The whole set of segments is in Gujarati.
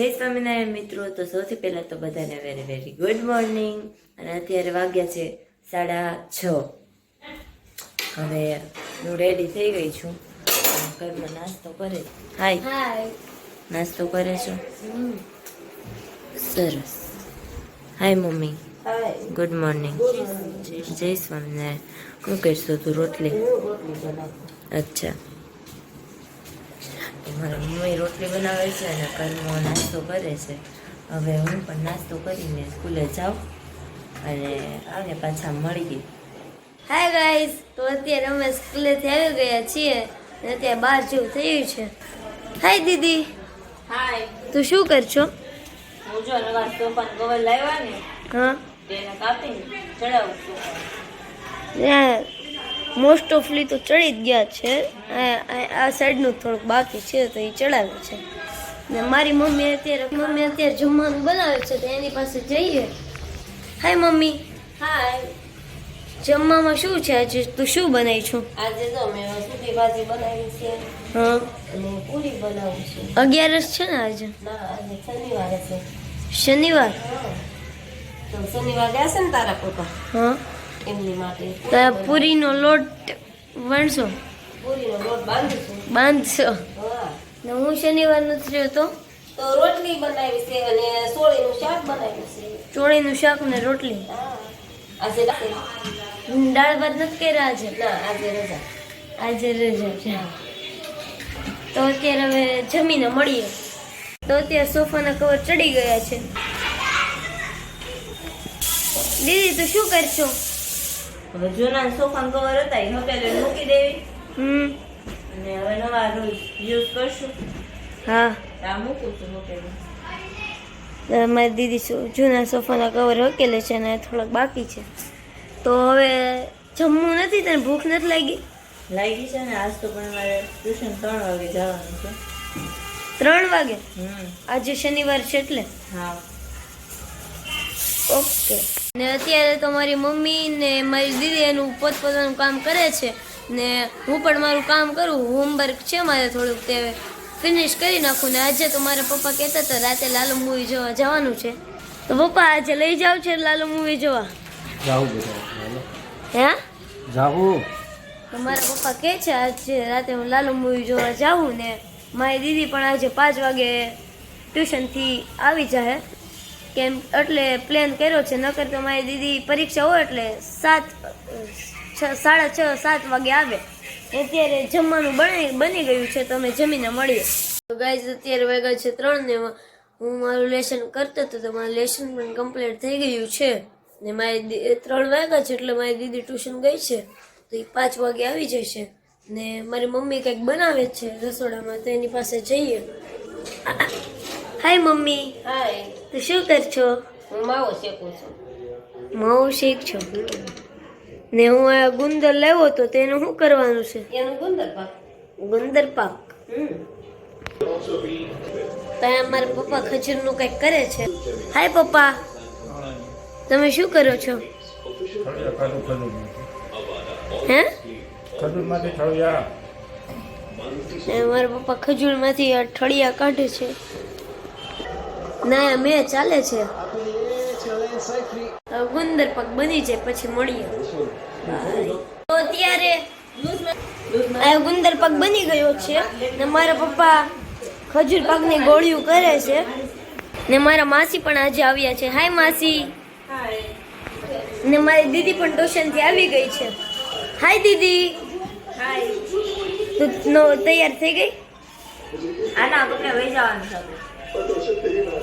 જય સ્વામિનારાયણ મિત્રો તો સૌથી પહેલાં તો બધાને વેરી વેરી ગુડ મોર્નિંગ અને અત્યારે વાગ્યા છે સાડા છ. હવે હું રેડી થઈ ગઈ છું. ઘરમાં નાસ્તો કરે. હાય નાસ્તો કરે છો? સરસ. Hi mummy. ગુડ મોર્નિંગ જય સ્વામિનારાયણ. શું કરશો તું રોટલી? અચ્છા. મારા મમ્મી રોટલી બનાવે છે અને ઘરમાં નાસ્તો કરે છે. હવે હું પણ નાસ્તો કરીને સ્કૂલે જાઉં અને આવે પાછા મળીએ હાય ગાઈઝ તો અત્યારે અમે સ્કૂલેથી આવી ગયા છીએ અને અત્યારે બહાર જેવું થયું છે. હાય દીદી. હાય તું શું કરશો? હું જો નવા સોફાન કવર લાવ્યા ને હા. તેને કાપીને ચડાવું છું. મોસ્ટ ઓફલી તો ચડી જ ગયા છે. આ- સાઈડનું થોડુંક બાકી છે તો એ ચડાવે છે. ને મારી મમ્મી અત્યારે મમ્મી અત્યારે જમવાનું બનાવે છે તો એની પાસે જઈએ. Hi mummy. હાય જમવામાં શું છે આજે? તું શું બનાવી છું? આજે તો મેં સૂકી ભાજી બનાવી છે. હા. અને પૂરી બનાવું છું. અગિયારસ છે ને આજે? ના આજે શનિવારે છે. શનિવાર? તો શનિવાર ગયા છે ને તારા પપ્પા? હા. એમની માટે. પૂરીનો લોટ વણશો પૂરીનો લોટ બાંધશો. બાંધશો? ને હું શનિવાર નથી રહ્યો તો? રોટલી બનાવી છે અને સોળીનું શાક બનાવ્યું છે. ચોળીનું શાક ને રોટલી? આજે દાળ ભાત નથી કર્યા આજે? ના આજે રજા. આજે રજા છે. તો અત્યારે હવે જમીને મળીએ. તો અત્યારે સોફાના કવર ચડી ગયા છે. દીદી તું શું કરશો? હવે જૂના સોફા કવર હતા એ હકેલે મૂકી દેવી. હમ. અને હવે નવા રોજ યુઝ કરશું. હા. આ મૂકું છું હોટેલ મારી દીદી જૂના સોફાના કવર હકેલે છે અને થોડાક બાકી છે. તો હવે જમવું નથી તને ભૂખ નથી લાગી? લાગી છે ને આજ તો પણ મારે ટ્યુશન ત્રણ વાગે જવાનું છે. ત્રણ વાગે? હમ. આજે શનિવાર છે એટલે? હા. ઓકે. ને અત્યારે તો મારી મમ્મી ને મારી દીદી એનું પોતપોતાનું કામ કરે છે ને હું પણ મારું કામ કરું હોમવર્ક છે મારે થોડુંક તે ફિનિશ કરી નાખું ને આજે તો મારા પપ્પા કહેતા હતા રાતે લાલુ મૂવી જોવા જવાનું છે. તો પપ્પા આજે લઈ જાવ છે લાલુ મૂવી જોવા. હે? જાવું તો મારા પપ્પા કહે છે આજે રાતે હું લાલુ મૂવી જોવા જાઉં ને મારી દીદી પણ આજે પાંચ વાગે ટ્યુશનથી આવી જાય કેમ, એટલે પ્લાન કર્યો છે. નકર તો મારી દીદી પરીક્ષા હોય એટલે સાત, છ, સાડા છ, સાત વાગે આવે. અત્યારે જમવાનું બની બની ગયું છે. તો અમે જમીને મળીએ. તો ગાઈઝ અત્યારે વાગ્યા છે ત્રણ ને હું મારું લેસન કરતો હતો. તો મારું લેસન પણ કમ્પ્લીટ થઈ ગયું છે. ને મારી ત્રણ વાગ્યા છે એટલે મારી દીદી ટ્યુશન ગઈ છે. તો એ પાંચ વાગે આવી જશે. ને મારી મમ્મી કંઈક બનાવે છે રસોડામાં, તો એની પાસે જઈએ. Hi mummy. હાય તું શું કર છો હું માવો શેકું છું. માવો શેક છો ને હું આ ગુંદર લેવો તો તેનું શું કરવાનું છે? એનું ગુંદર પાક. ગુંદર પાક. તો મારા પપ્પા ખજૂરનું કંઈક કરે છે. હાય પપ્પા. તમે શું કરો છો? હે? મારા પપ્પા ખજૂરમાંથી આ ઠળિયા કાઢે છે. ના મેં ચાલે છે. ગુંદર પગ બની જાય પછી મળીએ. તો અત્યારે આ ગુંદર પગ બની ગયો છે ને મારા પપ્પા ખજૂર પાકની ગોળીઓ કરે છે. ને મારા માસી પણ આજે આવ્યા છે. હાય માસી. ને મારી દીદી પણ ટ્યુશનથી આવી ગઈ છે. હાય દીદી. તું નો તૈયાર થઈ ગઈ? આના આપણે વહી જવાનું છે.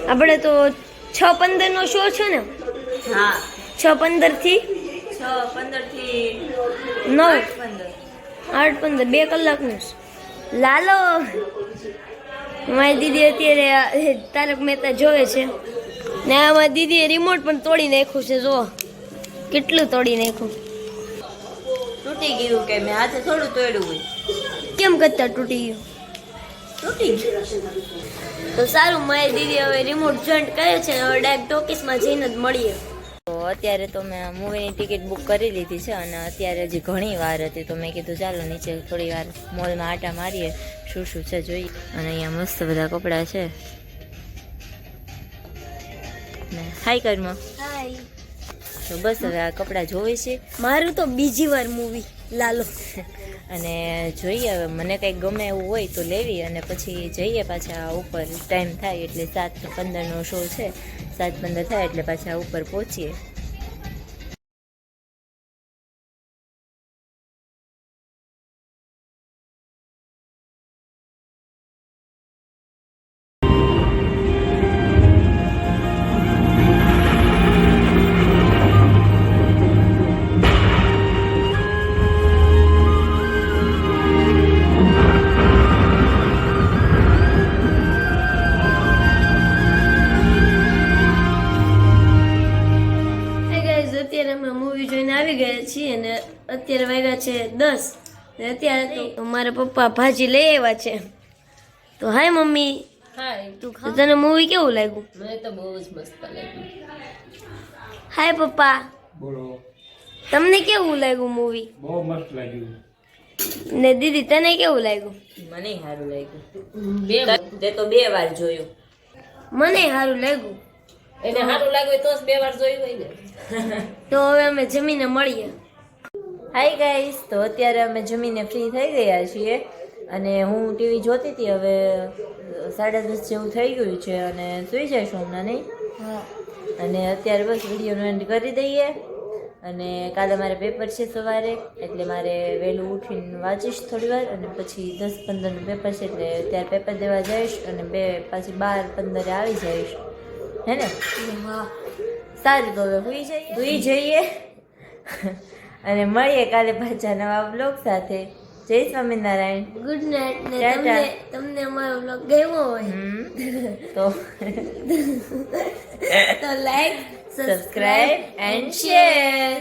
આપણે તો છ પંદર નો શો છે ને? હા. છ પંદરથી? છ પંદરથી નવ. આઠ પંદર. બે કલાકનું. લાલો. મારી દીદી અત્યારે તારક મહેતા જોવે છે. ને આમાં દીદીએ રિમોટ પણ તોડી નાખ્યું છે જો કેટલું તોડી નાખ્યું. તૂટી ગયું કે મેં હાથે થોડું તોડ્યું હોય. કેમ કરતા તૂટી ગયું? તૂટી ગયું તો સારું મારી દીદી હવે રિમોટ જોઈન્ટ કરે છે હવે ડાયરેક્ટ ટોકીસમાં જઈને જ મળીએ. તો અત્યારે તો મેં મૂવીની ટિકિટ બુક કરી લીધી છે અને અત્યારે હજી ઘણી વાર હતી. તો મેં કીધું ચાલો નીચે થોડી વાર મોલમાં આટા મારીએ શું શું છે જોઈએ. અને અહીંયા મસ્ત બધા કપડાં છે. ને હાઈ કર્મ. હાય તો બસ હવે આ કપડાં જોવે છે. મારું તો બીજી વાર મૂવી લાલો. અને જોઈએ હવે, મને કંઈક ગમે એવું હોય તો લેવી અને પછી જઈએ પાછા ઉપર. ટાઈમ થાય એટલે સાત પંદરનો શો છે. સાત પંદર થાય એટલે પાછા ઉપર પહોંચીએ. અત્યારે અમે મૂવી જોઈને આવી ગયા છીએ અને અત્યારે વાગ્યા છે દસ. ને અત્યારે તો મારા પપ્પા ભાજી લઈ આવ્યા છે. તો હાય મમ્મી. હાય. તો તને મૂવી કેવું લાગ્યું? મને તો બહુ જ મસ્ત લાગ્યું. હાય પપ્પા. બોલો. તમને કેવું લાગ્યું મૂવી બહુ મસ્ત લાગ્યું. ને દીદી તને કેવું લાગ્યું? મને સારું લાગ્યું. બે તે તો બે વાર જોયું. મને સારું લાગ્યું. એને સારું લાગ્યું તો જ બે વાર જોયું હોય ને. તો હવે અમે જમીને મળીએ. હાય ગાઈસ તો અત્યારે અમે જમીને ફ્રી થઈ ગયા છીએ અને હું ટીવી જોતી હતી હવે સાડા દસ જેવું થઈ ગયું છે અને સુઈ જઈશું હમણાં નહીં? અને અત્યારે બસ વિડીયોનો એન્ડ કરી દઈએ. અને કાલે મારે પેપર છે સવારે એટલે મારે વહેલું ઉઠીને વાંચીશ થોડી વાર અને પછી દસ પંદરનું પેપર છે એટલે ત્યારે પેપર દેવા જઈશ અને બે પાછી બાર પંદરે આવી જઈશ. હે ને? સારું તો હવે હુઈ જઈએ. હુઈ જઈએ અને મળીએ કાલે પાછા નવા બ્લોગ સાથે. જય સ્વામિનારાયણ. ગુડ નાઇટ ને. તમને તમને અમારો બ્લોગ ગમ્યો હોય તો તો લાઈક સબસ્ક્રાઇબ એન્ડ શેર